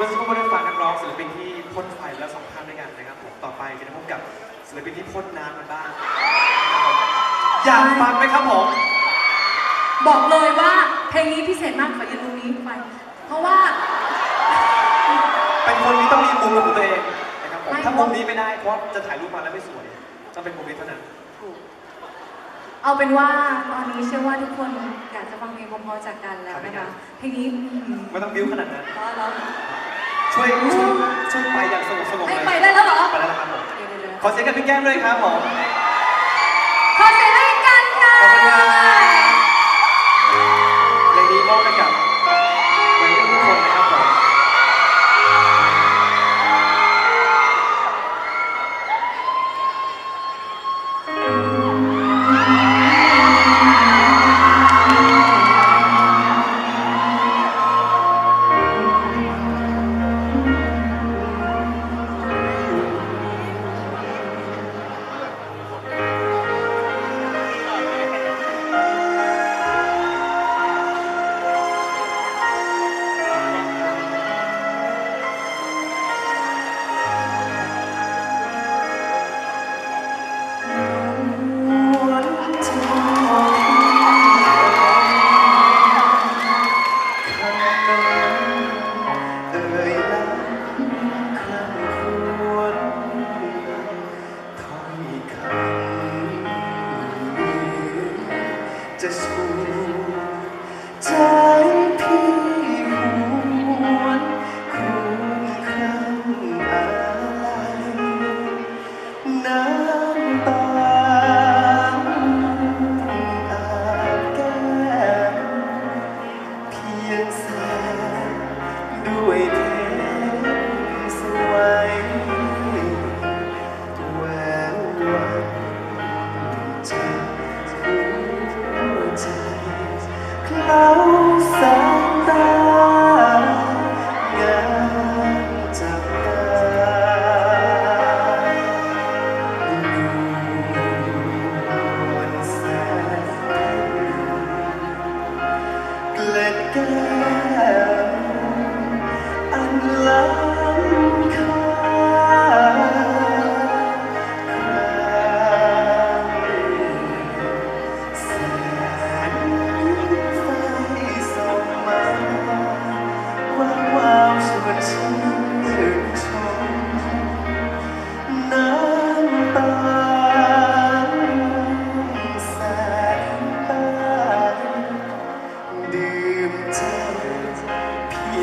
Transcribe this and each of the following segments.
มื่อสักครู่ก็ได้ฟังนักร้องศิลปินที่พ่นไฟไปแล้วสองท่านด้วยกันนะครับผมต่อไปจะได้พบกับศิลปินที่พ่นน้ำกันบ้างอยากฟังไหมครับผมบอกเลยว่าเพลงนี้พิเศษมากขอยืนตรงนี้ไป เพราะว่า เป็นคนนี้ต้องมีมุมของตัวเองนะครับผมไม่ถ้ามุมนี้ไม่ได้เพราะจะถ่ายรูปมาแล้วไม่สวยต้องเป็นมุมนี้เท่านั้นเอาเป็นว่าตอนนี้เชื่อว่าทุกคนอยากจะฟังเพลงเพราะๆจากกันแล้วนะคะเพลงนี้อืมไม่ต้องบิ้วขนาดนั้นเพราะเรา ช่วยช่วยช่วยไปอย่างสงบสงบให้เลยไปได้แล้วเหรอไปแล้วนะครับผมเดี๋ยวๆขอเสียงกับพี่แก้มด้วยครับผมำ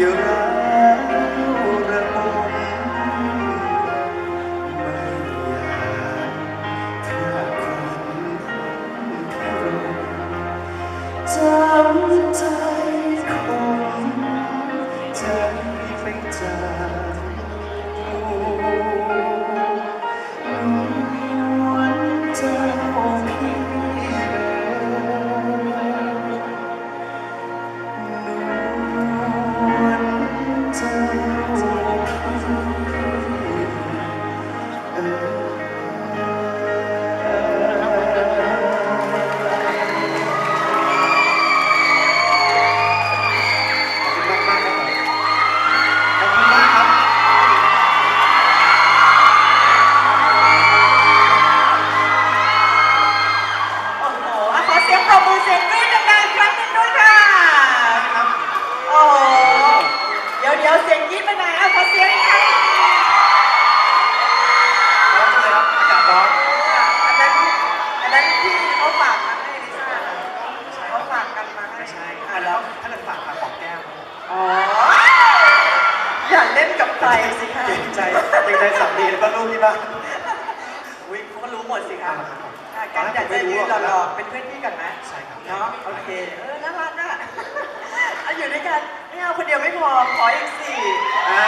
พี่ เล่นกับใครสิคะเกรงใจเกรงใจสามีแล้วก็ลูกที่บ้านอุ้ยเขาก็รู้หมดสิคะอ่าครับผมอะกันอยากจะยืนหล่อๆเป็นเพื่อนพี่กันไหมใช่ครับเนาะโอเคเออน่ารักอะเอาอยู่ด้วยกันไม่เอาคนเดียวไม่พอขออีกสี่อ่า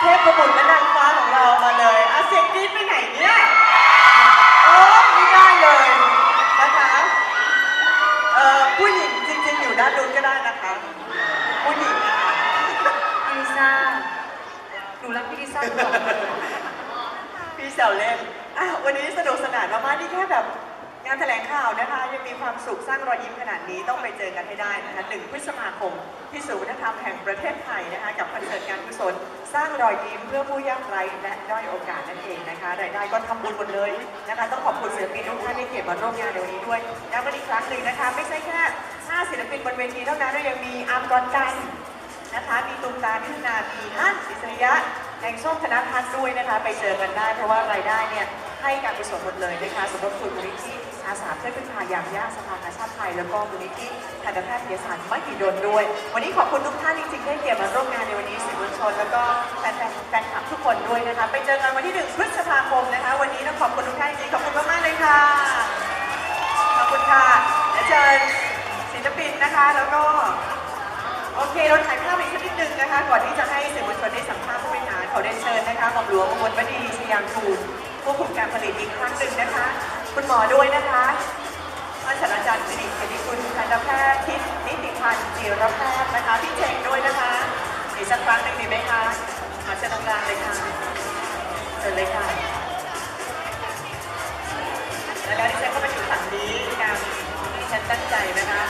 เทพบุตรและนางฟ้าของเรามาเลยอะเสียงกรี๊ดไปไหนเนี่ยโอ้ไม่ได้เลยนะคะเอ่อผู้หญิงจริงๆอยู่ด้านนู้นก็ได้นะคะ ผู้หญิงนะคะ พี่ลิซ่าหนูรักพี่ลิซ่าก่ อะวันนี้สนุกสนานมากๆนี่แค่แบบงานแถลงข่าวนะคะ ยังมีความสุขสร้างรอยยิ้มขนาดนี้ต้องไปเจอกันให้ได้นะคะหนึ่งพฤษภาคม ที่ศูนย์วัฒนธรรมแห่งประเทศไทยนะคะกับคอนเสิร์ตการกุศลสร้างรอยยิ้มเพื่อผู้ยากไร้และด้อยโอกาสนั่นเองนะคะรายได้ก็ทำบุญหมดเลยนะคะ ต้องขอบคุณศิลปินทุกท่านที่เกียรติมาร่วมงานในวันนี้ด้วยแล้วก็อีกครั้งหนึ่งนะคะ ไม่ใช่แค่5ศิลปินบนเวทีเท่านั้นเรายังมีอาร์มกอนกันนะคะมีตุมตามพิธนามีฮั่นอิสริยะ แห่งส้มธนทัศน์ด้วยนะคะ ไปเจอกันได้เพราะว่ารายได้เนี่ยให้การกุศลหมดเลยนะคะสำหรับคุณมูลนิธิอาสาเพื่อพึ่งพายามยากสภากาชาติไทย แล้วก็มูลนิธิทันตแพทยศาสตร์มหิดลด้วย วันนี้ขอบคุณทุกท่านจริงๆที่เกียรติมาร่วมงานในวันนี้สื่อมวลชน แล้วก็แฟนๆแฟนคลับทุกคนด้วยนะคะ ไปเจอกันวันที่1พฤษภาคมนะคะ วันนี้ต้องขอบคุณทุกท่านจริงๆขอบคุณมากๆเลยค่ะขอบคุณค่ะเดี๋ยวเชิญศิลปินนะคะแล้วก็โอเคเราถ่ายภาพอีกสักนิดนึงนะคะก่อนที่จะให้สื่อมวลชน หลวงมงคลวดีชยางคูลผู้คุมการผลิตอีกครั้งหนึ่งนะคะ คุณหมอด้วยนะคะท่านศาสตราจารย์สิริเกียรติคุณทันตแพทย์ทิศนิติพันธ์จิรแพทย์นะคะพี่เจงด้วยนะคะอีกสักครั้งหนึ่งดีไหมคะมาเชิญตรงกางเลยค่ะเชิญเลยค่ะแล้วดิฉันก็มาอยู่ฝั่งนี้กันดิฉันตั้งใจนะคะ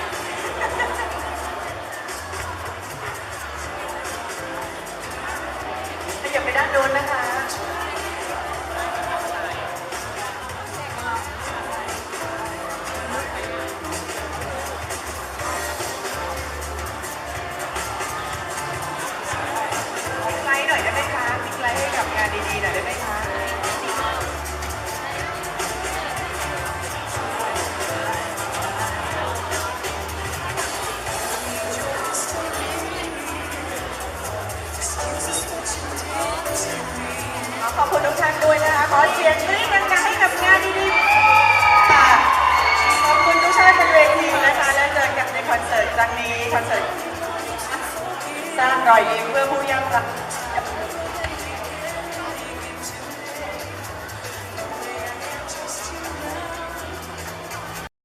ขยับไปด้านโน้นนะคะ มี